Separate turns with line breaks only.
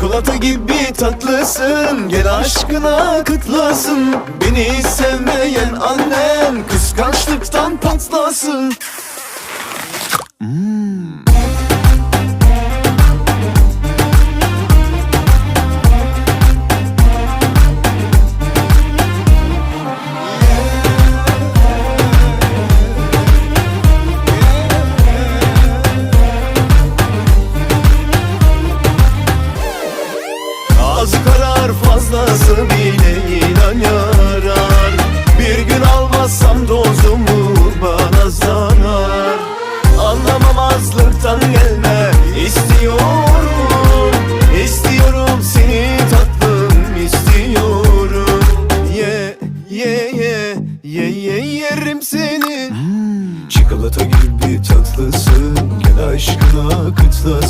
Çikolata gibi tatlısın Gel aşkına kıtlasın Beni sevmeyen annem Kıskançlıktan patlasın fazlası bile inan yarar Bir gün almazsam dozumu bana zarar. Anlamamazlıktan gelme istiyorum. İstiyorum seni tatlım istiyorum. Ye ye ye ye ye yerim seni. Çikolata gibi tatlısın Gel aşkına kıtlasın